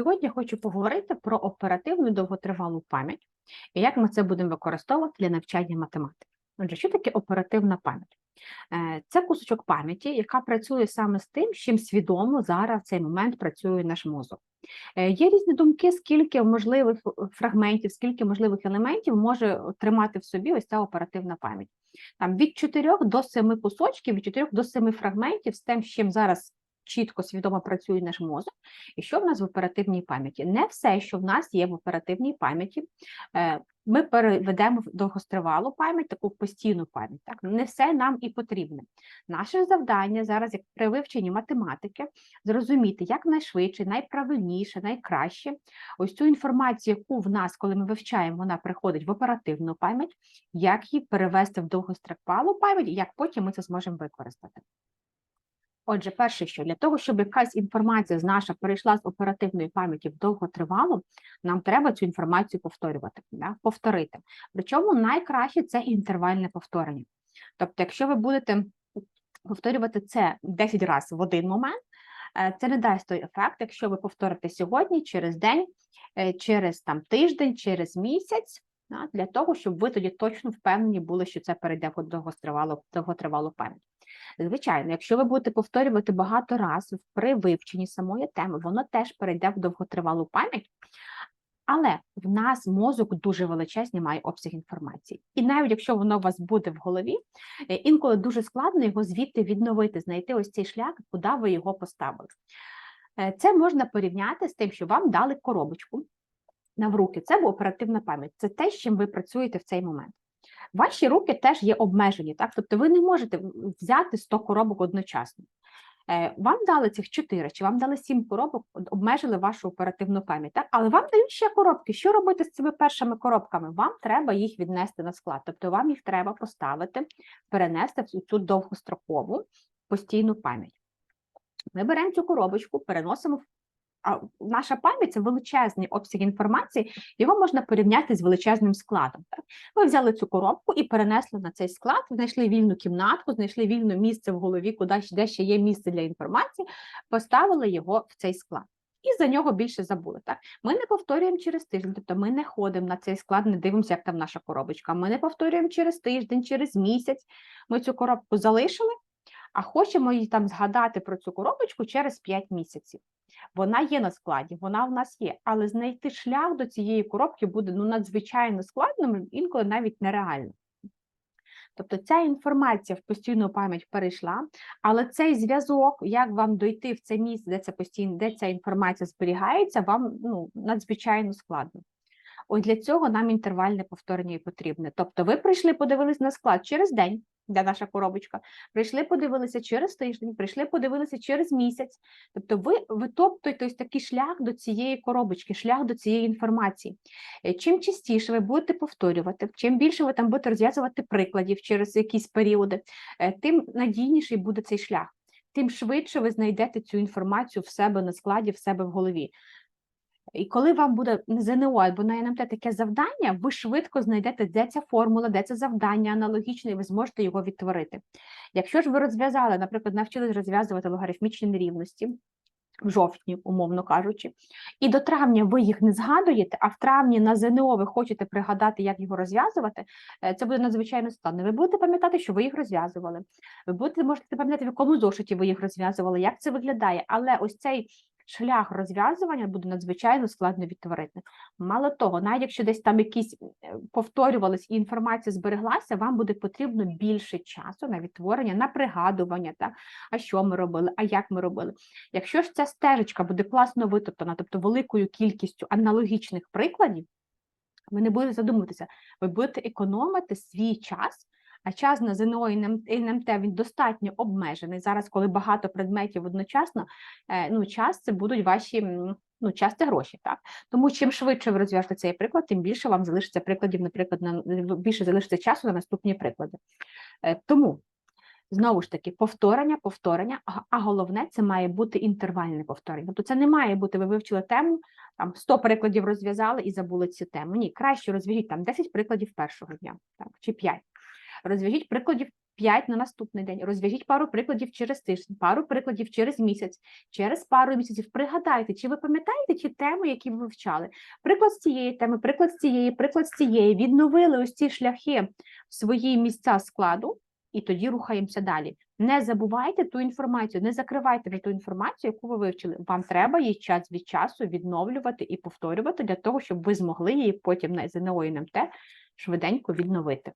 Сьогодні я хочу поговорити про оперативну довготривалу пам'ять і як ми це будемо використовувати для навчання математики. Отже, що таке оперативна пам'ять? Е, Це кусочок пам'яті, яка працює саме з тим, чим свідомо зараз в цей момент працює наш мозок. Е, Є різні думки, скільки можливих е, фрагментів, скільки можливих елементів може тримати в собі ось ця оперативна пам'ять. Там від 4 до 7 кусочків, від 4 до 7 фрагментів з тим, з чим зараз чітко свідомо працює наш мозок, і що в нас в оперативній пам'яті. Не все, що в нас є в оперативній пам'яті, е, ми переведемо в довгостривалу пам'ять, таку постійну пам'ять. Так? Не все нам і потрібне. Наше завдання зараз, як при вивченні математики, зрозуміти, як найшвидше, найправильніше, найкраще ось цю інформацію, яку в нас, коли ми вивчаємо, вона приходить в оперативну пам'ять, як її перевести в довгостривалу пам'ять, і як потім ми це зможемо використати. Отже, перше, що для того, щоб якась інформація з наша перейшла з оперативної пам'яті в довготривалу, нам треба цю інформацію повторювати, да? повторити. Причому найкраще це інтервальне повторення. Тобто, якщо ви будете повторювати це 10 разів в один момент, е, це не дасть той ефект, якщо ви повторите сьогодні, через день, е, через там, тиждень, через місяць, для того, щоб ви тоді точно впевнені були, що це перейде в довготривалу, довготривалу пам'ять. Звичайно, якщо ви будете повторювати багато разів при вивченні самої теми, воно теж перейде в довготривалу пам'ять. Але в нас мозок дуже величезний має обсяг інформації. І навіть якщо воно у вас буде в голові, е, інколи дуже складно його звідти відновити, знайти ось цей шлях, куди ви його поставили. Е, Це можна порівняти з тим, що вам дали коробочку на в руки. Це оперативна пам'ять. Це те, з чим ви працюєте в цей момент. Ваші руки теж є обмежені, так? Тобто ви не можете взяти 100 коробок одночасно. Е, Вам дали цих 4, чи вам дали 7 коробок, обмежили вашу оперативну пам'ять, так? але вам дають ще коробки. Що робити з цими першими коробками? Вам треба їх віднести на склад, тобто вам їх треба поставити, перенести в цю довгострокову постійну пам'ять. Ми беремо цю коробочку, переносимо в наша пам'ять це величезний обсяг інформації, його можна порівняти з величезним складом. Так? Ви взяли цю коробку і перенесли на цей склад, знайшли вільну кімнатку, знайшли вільне місце в голові, куди де ще є місце для інформації, поставили його в цей склад. І за нього більше забули. Так? Ми не повторюємо через тиждень, тобто ми не ходимо на цей склад, не дивимося, як там наша коробочка. Ми не повторюємо через тиждень, через місяць. Ми цю коробку залишили, а хочемо її там згадати про цю коробочку через 5 місяців. Вона є на складі, вона в нас є, але знайти шлях до цієї коробки буде ну, надзвичайно складним, інколи навіть нереально. Тобто ця інформація в постійну пам'ять перейшла, але цей зв'язок, як вам дойти в це місце, де ця постійно, де ця інформація зберігається, вам ну, надзвичайно складно. Ось для цього нам інтервальне повторення і потрібне. Тобто, ви прийшли, подивились на склад через день, де наша коробочка, прийшли, подивилися через тиждень, прийшли, подивилися через місяць. Тобто, ви витоптуєте ось такий шлях до цієї коробочки, шлях до цієї інформації. Е, Чим частіше ви будете повторювати, чим більше ви там будете розв'язувати прикладів через якісь періоди, е, тим надійніший буде цей шлях. Тим швидше ви знайдете цю інформацію в себе на складі, в себе в голові. І коли вам буде ЗНО або на НМТ таке завдання, ви швидко знайдете, де ця формула, де це завдання аналогічне, і ви зможете його відтворити. Якщо ж ви розв'язали, наприклад, навчились розв'язувати логарифмічні нерівності в жовтні, умовно кажучи, і до травня ви їх не згадуєте, а в травні на ЗНО ви хочете пригадати, як його розв'язувати, е, це буде надзвичайно складно. Ви будете пам'ятати, що ви їх розв'язували. Ви будете можете пам'ятати, в якому зошиті ви їх розв'язували, як це виглядає, але ось цей шлях розв'язування буде надзвичайно складно відтворити. Мало того, навіть якщо десь там якісь е, повторювались і інформація збереглася, вам буде потрібно більше часу на відтворення, на пригадування, так? а що ми робили, а як ми робили. Якщо ж ця стежечка буде класно витоптана, тобто великою кількістю аналогічних прикладів, ви не будете задумуватися, ви будете економити свій час. А час на ЗНО і НМТ він достатньо обмежений. Зараз, коли багато предметів одночасно, е, ну, час це будуть ваші ну, час це гроші. так? Тому чим швидше ви розв'яжете цей приклад, тим більше вам залишиться прикладів, наприклад, на більше залишиться часу на наступні приклади. Е, тому. Знову ж таки, повторення, повторення, а головне це має бути інтервальне повторення. Тобто це не має бути, ви вивчили тему, там 100 прикладів розв'язали і забули цю тему. Ні, краще розв'яжіть там 10 прикладів першого дня, так, чи 5. Розв'яжіть прикладів 5 на наступний день, розв'яжіть пару прикладів через тиждень, пару прикладів через місяць, через пару місяців. Пригадайте, чи ви пам'ятаєте ті теми, які ви вивчали? Приклад з цієї теми, приклад з цієї, приклад з цієї. Відновили ось ці шляхи в свої місця складу, і тоді рухаємося далі. Не забувайте ту інформацію, не закривайте вже ту інформацію, яку ви вивчили. Вам треба її час від часу відновлювати і повторювати для того, щоб ви змогли її потім на ЗНО і НМТ швиденько відновити.